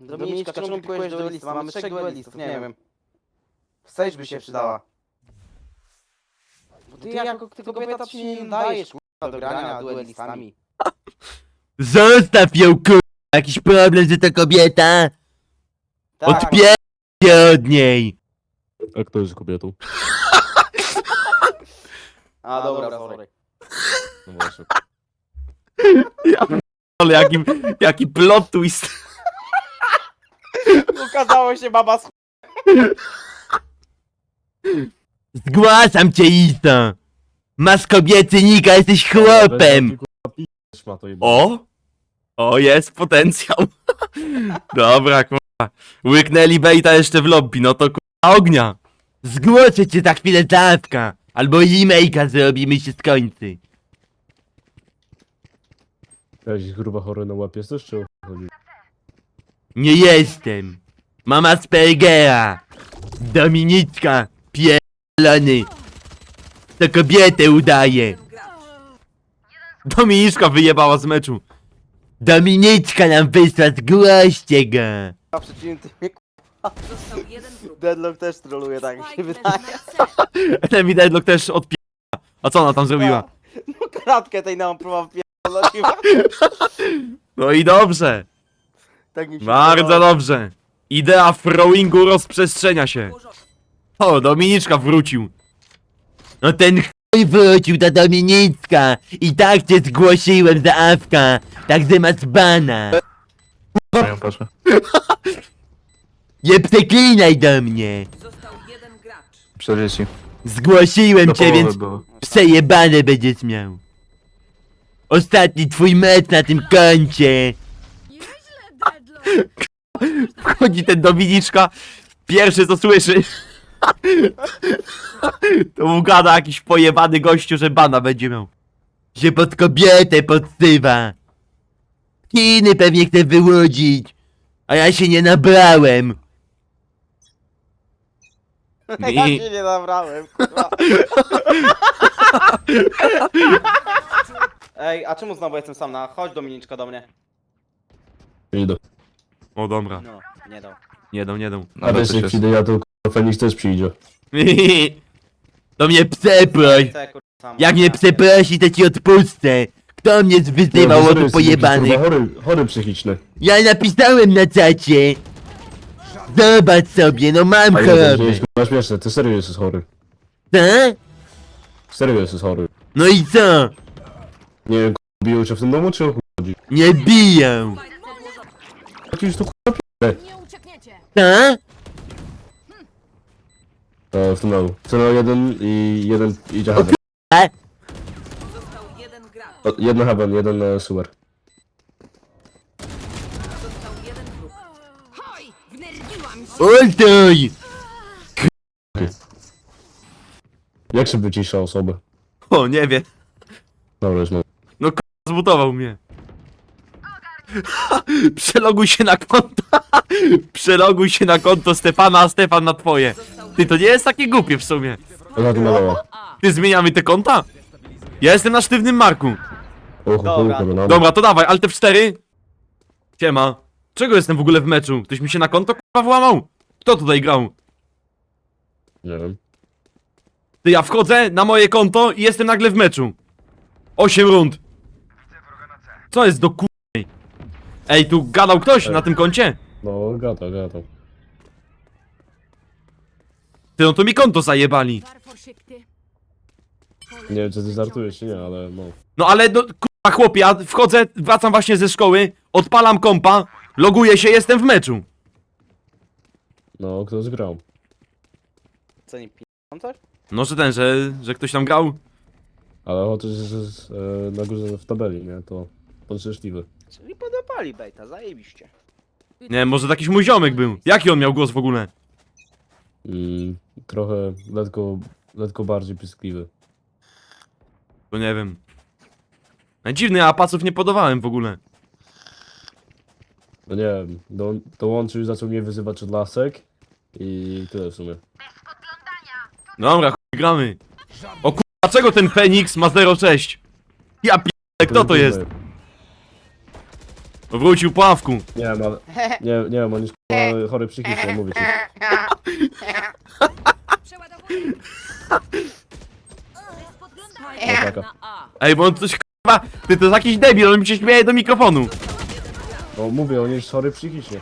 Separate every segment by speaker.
Speaker 1: Dominiczka, czemu pikujesz duelistów? Mamy trzech duelistów, nie wiem. Sage by się przydała. Bo ty jako ty kobieta to się nie dajesz k***a, do grania duelistami.
Speaker 2: Zostaw ją kurwa, jakiś problem, że to kobieta?
Speaker 1: Tak,
Speaker 2: Odpier... się od niej.
Speaker 3: A kto jest kobietą?
Speaker 1: A dobra, sorry.
Speaker 3: No właśnie.
Speaker 2: Ja ale jaki, jaki plot twist.
Speaker 1: Ukazało się baba z
Speaker 2: Zgłaszam cię, Isa. Masz kobiecy nika, jesteś chłopem. O! O, jest potencjał. Dobra, kurwa. Łyknęli bejta jeszcze w lobby, no to kurwa ognia. Zgłoszę cię za chwilę zawka. Albo e-mailka zrobimy się skończy.
Speaker 3: Jakiś gruba chory na łapie jesteś, czy o chuj chodzi?
Speaker 2: Nie jestem. Mam Aspergera. Dominiczka, pierdolony. To kobietę udaje. Dominiczka wyjebała z meczu. Dominiczka nam wysła, zgłoście go.
Speaker 1: A przeciwnym typie
Speaker 4: Został jeden wróg.
Speaker 1: Deadlock też troluje, tak mi się
Speaker 4: Spike
Speaker 1: wydaje.
Speaker 4: leży na C.
Speaker 2: Enemy Deadlock też odpie... A co ona tam zrobiła?
Speaker 1: No kratkę tej nam próba wpierdoliła.
Speaker 2: No i dobrze.
Speaker 1: Tak mi się
Speaker 2: Bardzo
Speaker 1: wydawało.
Speaker 2: dobrze. Idea throwingu rozprzestrzenia się. O, Dominiczka wrócił. No ten chuj wrócił, ta Dominicka. I tak cię zgłosiłem za Awka. Także masz bana.
Speaker 5: Mają.
Speaker 2: Nie przeklinaj do mnie.
Speaker 4: Został jeden gracz.
Speaker 5: 40.
Speaker 2: Zgłosiłem
Speaker 5: Do
Speaker 2: cię,
Speaker 5: połowy
Speaker 2: więc
Speaker 5: było.
Speaker 2: przejebane będziesz miał. Ostatni twój mecz na tym koncie. Wchodzi ten Dominiczka. Pierwszy co słyszy. To mu gada jakiś pojebany gościu, że bana będzie miał. Się pod kobietę podsywa. Kiny pewnie chce wyłudzić. A ja się nie nabrałem.
Speaker 1: Ja się nie nabrałem, kurwa. Ej, a czemu znowu jestem sam na? Chodź Dominiczka do mnie.
Speaker 3: Idę.
Speaker 2: O dobra.
Speaker 1: No, nie dał.
Speaker 2: Nie dam, nie dam.
Speaker 3: A wiesz, jak przyjdę ja, to k***a, Fenix też przyjdzie.
Speaker 2: Do mnie przeproś.
Speaker 1: Chcę, kurwa, sam.
Speaker 2: Jak mnie przeprosi, to ci odpuszczę. Kto mnie wyzywał od pojebanych?
Speaker 3: Chory, chory psychiczny.
Speaker 2: Ja napisałem na czacie. Zobacz sobie, no mam
Speaker 3: A nie, to
Speaker 2: chorobę.
Speaker 3: jest kurwa śmieszne, ty serio jesteś chory.
Speaker 2: Co?
Speaker 3: Serio jesteś chory.
Speaker 2: No i co?
Speaker 3: Nie wiem, k***a, biją cię w tym domu, czy o chuj chodzi?
Speaker 2: Nie biją.
Speaker 3: Jakiś tu k***a
Speaker 6: Nie uciekniecie!
Speaker 2: Co?
Speaker 3: e, w tym domu. Cena jeden i jeden idzie heaven.
Speaker 4: Został jeden gracz.
Speaker 3: O, Jeden heaven, jeden e, sewer.
Speaker 4: Został jeden wróg.
Speaker 6: Hoj! Wnerwiłam się!
Speaker 2: Ultuj!
Speaker 3: Jak się wycisza osobę?
Speaker 2: O, nie wiem.
Speaker 3: Dobra, już mam.
Speaker 2: Zbutował mnie. Przeloguj się na konto. Przeloguj się na konto Stefana, a Stefan na twoje. Ty, to nie jest takie głupie w sumie. Ty, zmieniamy te konta? Ja jestem na sztywnym marku.
Speaker 1: Dobra.
Speaker 3: no.
Speaker 2: Dobra, to dawaj, Alt F4. Siema. Czego jestem w ogóle w meczu? Ktoś mi się na konto k***a włamał? Kto tutaj grał?
Speaker 3: Nie wiem.
Speaker 2: Ty, ja wchodzę na moje konto i jestem nagle w meczu. 8 rund. Co jest do k***ej? Ej, tu gadał ktoś na tym koncie?
Speaker 3: No, gata, gata.
Speaker 2: Ty, no to mi konto zajebali.
Speaker 3: Nie wiem, czy ty żartujesz, czy nie, ale no.
Speaker 2: No ale, no, k***a chłopie, ja wchodzę, wracam właśnie ze szkoły, odpalam kompa, loguję się, jestem w meczu.
Speaker 3: No, ktoś grał.
Speaker 1: Co nie coś?
Speaker 2: No, że ten, że, że ktoś tam grał.
Speaker 3: Ale chociaż jest e, na górze w tabeli, nie? To to szczęśliwy.
Speaker 1: Czyli podobali bejta, zajebiście.
Speaker 2: Nie, może to jakiś mój ziomek był. Jaki on miał głos w ogóle?
Speaker 3: Mm, trochę letko, letko bardziej piskliwy.
Speaker 2: To nie wiem. Dziwny, a paców nie podawałem w ogóle.
Speaker 3: No nie wiem, do, dołączył i zaczął mnie wyzywać od lasek i tyle w sumie.
Speaker 2: Dobra, chuj, gramy. O kurwa, dlaczego ten Fenix ma 0,6? Ja p***, kto to jest? Wrócił po awku.
Speaker 3: Nie wiem, ale... Nie, nie wiem, on jest k***a, chory psychicznie, mówię ci.
Speaker 6: Przeładowuję. Bez podglądania.
Speaker 3: No taka.
Speaker 4: Na A.
Speaker 2: Ej, bo on coś k***a... Ty to jest jakiś debil, on mi się śmieje do mikrofonu.
Speaker 3: No mówię, on jest chory psychicznie.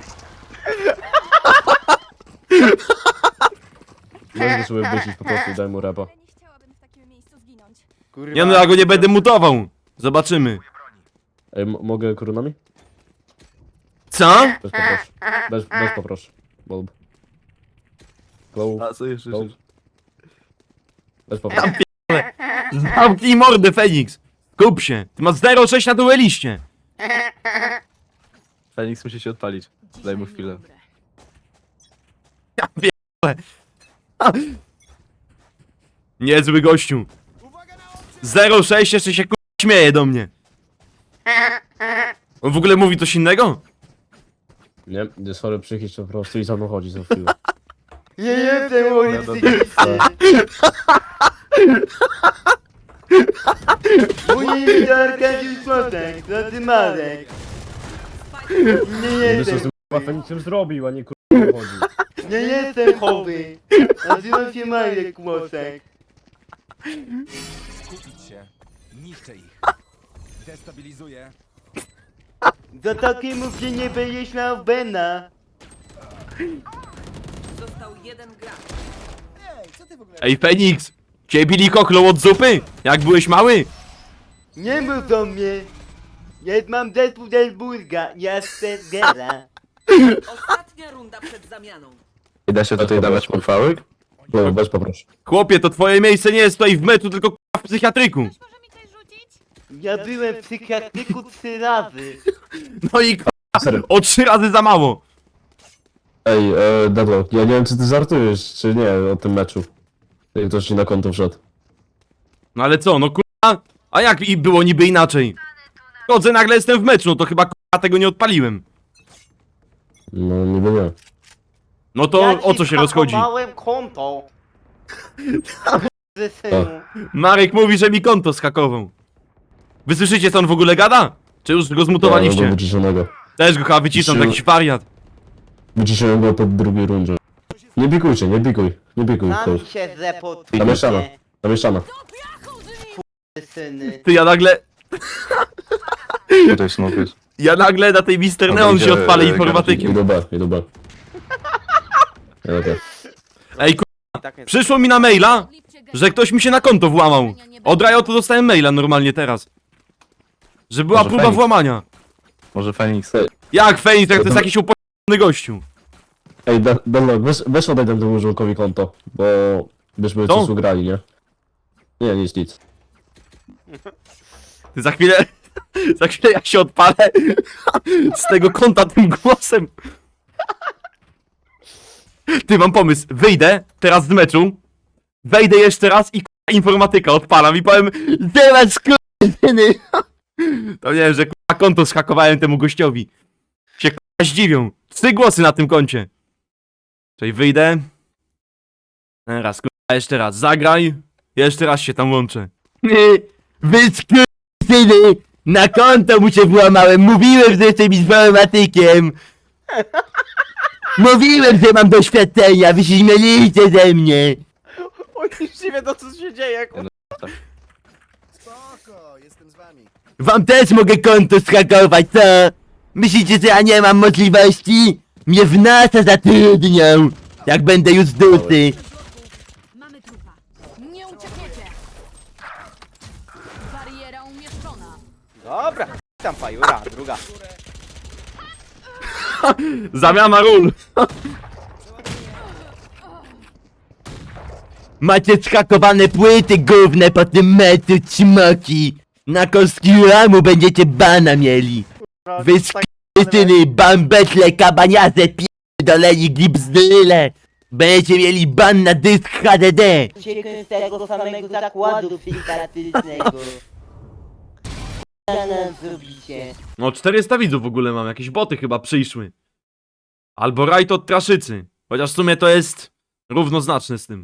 Speaker 3: Go sobie wycić po prostu daj mu rapa.
Speaker 6: Ale nie chciałabym w takim miejscu zginąć.
Speaker 1: Kurwa.
Speaker 2: Nie no, ja go nie będę mutował. Zobaczymy.
Speaker 3: Ej, m- mogę koronami?
Speaker 2: Co?
Speaker 3: Bez poproszę. Bez, bez poproszę. Bulb. Glow.
Speaker 5: A co jeszcze?
Speaker 3: Glow. Bez poproszę.
Speaker 2: Zamknij mordę, Feniks. Kup się. Ty masz 0,6 na dueliście.
Speaker 5: Feniks musi się odpalić. Daj mu chwilę.
Speaker 2: Ja pierdolę. Ha. Niezły gościu. 0,6 jeszcze się k***a śmieje do mnie. On w ogóle mówi coś innego?
Speaker 3: Nie, jest chory psychicznie po prostu i za mną chodzi za chwilę.
Speaker 1: Nie jestem chory
Speaker 5: Dobra.
Speaker 1: psychicznie. Mój imię to Arkadiusz Motek, to ty Marek. Nie
Speaker 3: Wiesz co z
Speaker 1: jestem,
Speaker 3: tym k***a Feniksem zrobił, a nie k***a chodzi.
Speaker 1: nie jestem chory. Nazywam się Marek Mosek.
Speaker 7: Skupić się. Niszczę ich. Destabilizuję.
Speaker 1: Za takiemu się nie będziesz miał Bena.
Speaker 4: Został jeden gracz.
Speaker 2: Ej, Feniks. Cię bili koklą od zupy? Jak byłeś mały?
Speaker 1: Nie mów do mnie. Ja mam zespół Delburga, ja z Sergera.
Speaker 4: Ostatnia runda przed zamianą.
Speaker 5: I da się tutaj dawać pochwały?
Speaker 3: Glow, bez poproszę.
Speaker 2: Chłopie, to twoje miejsce nie jest tutaj w meczu, tylko k***a w psychiatryku.
Speaker 6: Ktoś może mi coś rzucić?
Speaker 1: Ja byłem w psychiatryku trzy razy.
Speaker 2: No i k***a,
Speaker 3: Serio.
Speaker 2: o trzy razy za mało.
Speaker 3: Ej, e, Deadlock, ja nie wiem czy ty żartujesz, czy nie o tym meczu. Jak ktoś ci na konto wszedł.
Speaker 2: No ale co, no k***a, a jak i było niby inaczej? Chodzę, nagle jestem w meczu, no to chyba k***a tego nie odpaliłem.
Speaker 3: No niby nie.
Speaker 2: No to o co się rozchodzi?
Speaker 1: Małem konto. Ze synu.
Speaker 2: Marek mówi, że mi konto skakował. Wy słyszycie co on w ogóle gada? Czy już go
Speaker 3: Ja,
Speaker 2: zmutowaliście?
Speaker 3: wyciszonego.
Speaker 2: Też go chyba to
Speaker 3: Wyciszyłem.
Speaker 2: jakiś wariat.
Speaker 3: Wyciszyłem go po drugiej rundzie. Nie bikujcie, nie bikuj. Nie bikuj,
Speaker 1: Sami
Speaker 3: ktoś.
Speaker 1: się zepotujcie.
Speaker 3: Zamieszana. Zamieszana.
Speaker 1: syny.
Speaker 2: Ty, ja nagle,
Speaker 5: Tutaj smoke jest.
Speaker 2: ja nagle na tej Mister
Speaker 5: Dobra,
Speaker 2: Neon się odpalę
Speaker 5: e,
Speaker 2: informatykiem.
Speaker 3: Idę B, idę B. Okej.
Speaker 2: Ej, ku...
Speaker 1: Tak jest.
Speaker 2: przyszło mi na maila, że ktoś mi się na konto włamał. Od Riotu dostałem maila normalnie teraz. Że była
Speaker 5: Może
Speaker 2: próba
Speaker 5: Feniks?
Speaker 2: włamania.
Speaker 5: Może Feniks.
Speaker 2: Jak Feniks, jak to jest jakiś upojony gościu.
Speaker 3: Ej, Da- Deadlock, weź, weź oddaj temu użyłkowi konto, bo byśmy
Speaker 2: Co?
Speaker 3: coś ugrali, nie? Nie, nic, nic.
Speaker 2: Ty za chwilę, za chwilę jak się odpalę z tego konta tym głosem. Ty, mam pomysł. Wyjdę teraz z meczu, wejdę jeszcze raz i k***a, informatyka odpalam i powiem Zobacz syny. To nie wiem, że k***a, konto schakowałem temu gościowi. Się k***a zdziwią. Trzy głosy na tym koncie. Czyli wyjdę. Teraz k***a, jeszcze raz. Zagraj. Jeszcze raz się tam łączę. Wy syny! Na konto mu się włamałem. Mówiłem, że jestem informatykiem. Mówiłem, że mam doświadczenia. Wy się śmieliście ze mnie.
Speaker 1: Oni już nie wiedzą co się dzieje. kurwa.
Speaker 7: Spoko, jestem z wami.
Speaker 2: Wam też mogę konto skakować, co? Myślicie, że ja nie mam możliwości? Mnie w NASA zatrudnią. Jak będę już duty.
Speaker 6: Mamy trupa. Nie uciekniecie. Bariera umieszczona.
Speaker 1: Dobra, tam fajura, druga.
Speaker 2: Zamiana ról. Macie skakowane płyty główne po tym meczu ćmoki. Na kostki ramu będziecie bana mieli. Wy syny, bambetle, kabaniaze, pierdoleni gipsdyle. Będziecie mieli ban na dysk HDD.
Speaker 1: Uciekłem z tego samego zakładu psychiatrycznego. Co nam zrobicie?
Speaker 2: No 400 widzów w ogóle mam, jakieś boty chyba przyszły. Albo rajt od Traszycy. Chociaż w sumie to jest równoznaczne z tym.